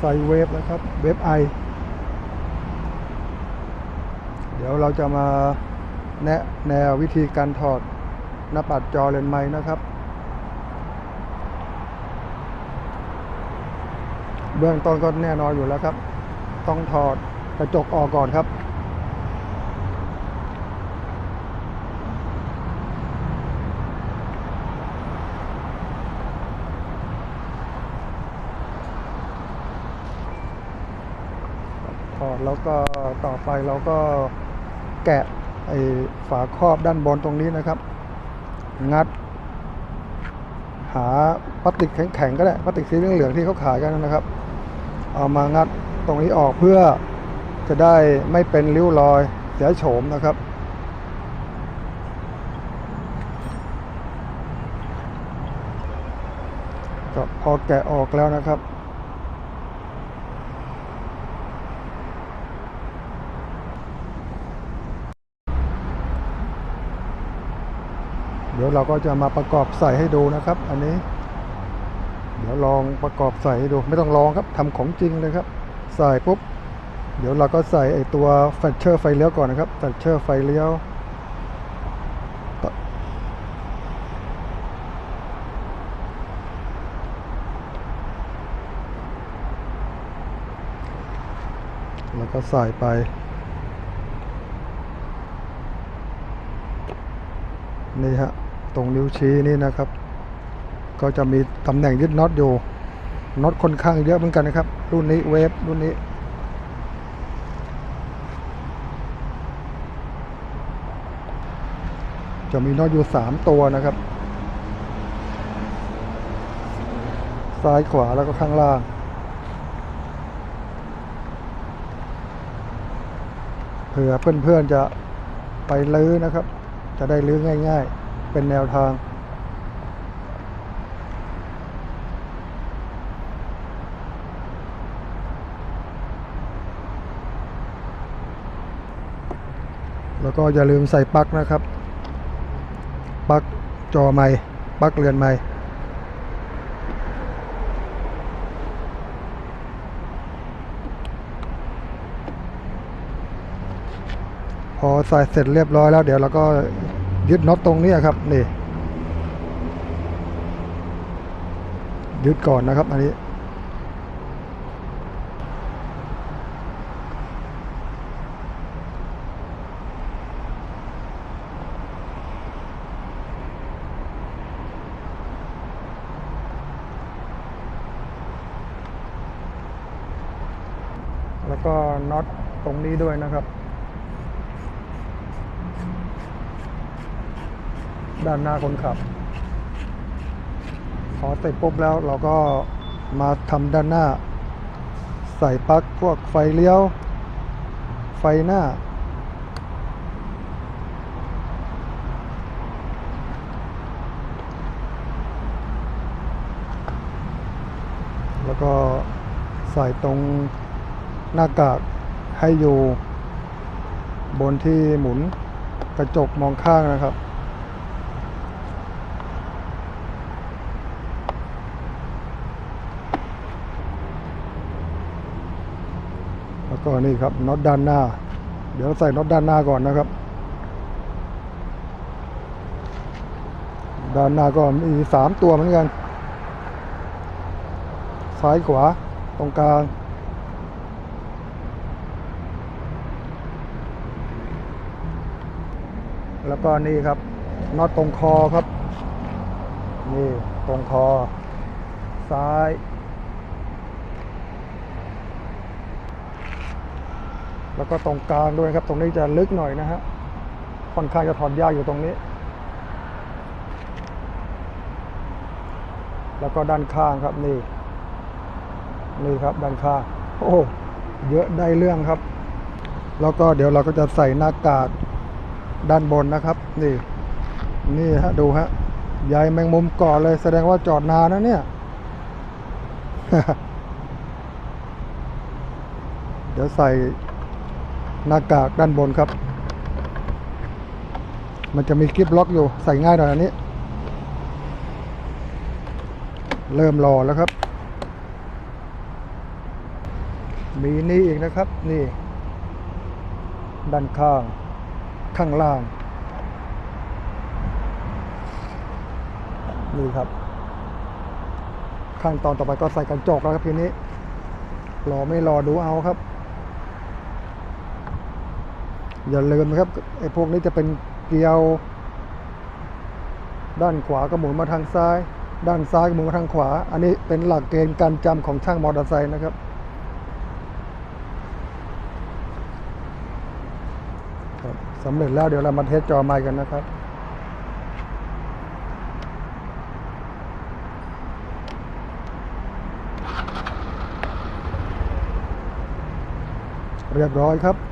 ใส่เวฟนะครับเวฟไอเดี๋ยวเราจะมาแนะแนววิธีการถอดหน้าปัดจอเลนไม้นะครับ เบื้องต้นก็แน่นอนอยู่แล้วครับ ต้องถอดกระจกออกก่อนครับ ถอดแล้วก็ต่อไปเราก็แกะไอ้ฝาครอบด้านบนตรงนี้นะครับ งัด หาพลาสติกแข็งๆก็ได้พลาสติกสีเหลืองๆที่เขาขายกันนะครับ เอามางัดตรงนี้ออกเพื่อจะได้ไม่เป็นริ้วรอยเสียโฉมนะครับก็พอแกะออกแล้วนะครับ เดี๋ยวเราก็จะมาประกอบใส่ให้ดูนะครับ อันนี้ เดี๋ยวลองประกอบใส่ให้ดู ไม่ต้องลองครับทำของจริงเลยครับ ใส่ปุ๊บ เดี๋ยวเราก็ใส่ไอตัวแฟลชเชอร์ไฟเลี้ยวก่อนนะครับแฟลชเชอร์ไฟเลี้ยวแล้วก็ใส่ไป นี่ฮะ รงนิ้วชี้นี่นะครับ ก็จะมีตำแหน่งยึดน็อตอยู่น็อตค่อนข้างเยอะเหมือนกันนะครับ รุ่นนี้เวฟรุ่นนี้ จะมีน็อตอยู่สามตัวนะครับ ซ้ายขวาแล้วก็ข้างล่างเผื่อเพื่อนๆจะไปลื้อนะครับ จะได้ลื้อง่าย ๆ เป็นแนวทางแล้วก็อย่าลืมใส่ปลั๊กนะครับ ปลั๊กจอไม้ปลั๊กเรือนไม้พอใส่เสร็จเรียบร้อยแล้วเดี๋ยวเราก็ ยึดน็อตตรงนี้ครับนี่ยึดก่อนนะครับ อันนี้ แล้วก็น็อตตรงนี้ด้วยนะครับ ด้านหน้าคนขับพอเสร็จปุ๊บแล้วเราก็มาทำด้านหน้า ใส่ปลั๊กพวกไฟเลี้ยว ไฟหน้า แล้วก็ใส่ตรงหน้ากากให้อยู่บนที่หมุนกระจกมองข้างนะครับ แล้วก็นี่ครับน็อตด้านหน้า เดี๋ยวใส่น็อตด้านหน้าก่อนนะครับ ด้านหน้าก็มีสามตัวเหมือนกัน ซ้ายขวาตรงกลางแล้วก็นี่ครับน็อตตรงคอครับ นี่ตรงคอ ซ้าย แล้วก็ตรงกลางด้วยครับ ตรงนี้จะลึกหน่อยนะฮะค่อนข้างจะถอดยากอยู่ตรงนี้ แล้วก็ด้านข้างครับนี่ นี่ครับด้านข้าง โอ้โหเยอะได้เรื่องครับ แล้วก็เดี๋ยวเราก็จะใส่หน้ากากด้านบนนะครับ นี่ นี่ฮะดูฮะใยแมงมุมก่อเลย แสดงว่าจอดนานนะเนี่ยเดี๋ยวใส่ หน้ากากด้านบนครับ มันจะมีคลิปล็อกอยู่ใส่ง่ายหน่อยอันนี้ เริ่มรอแล้วครับ มีนี่อีกนะครับ นี่ ด้านข้าง ข้างล่าง นี่ครับ ขั้นตอนต่อไปก็ใส่กันจกแล้วครับทีนี้รอไม่รอดูเอาครับ อย่าลืมนะครับไอ้พวกนี้จะเป็นเกลียว ด้านขวาก็หมุนมาทางซ้าย ด้านซ้ายก็หมุนมาทางขวา อันนี้เป็นหลักเกณฑ์การจำของช่างมอเตอร์ไซค์นะครับสำเร็จแล้วเดี๋ยวเรามาเทสจอไมค์กันนะครับเรียบร้อยครับ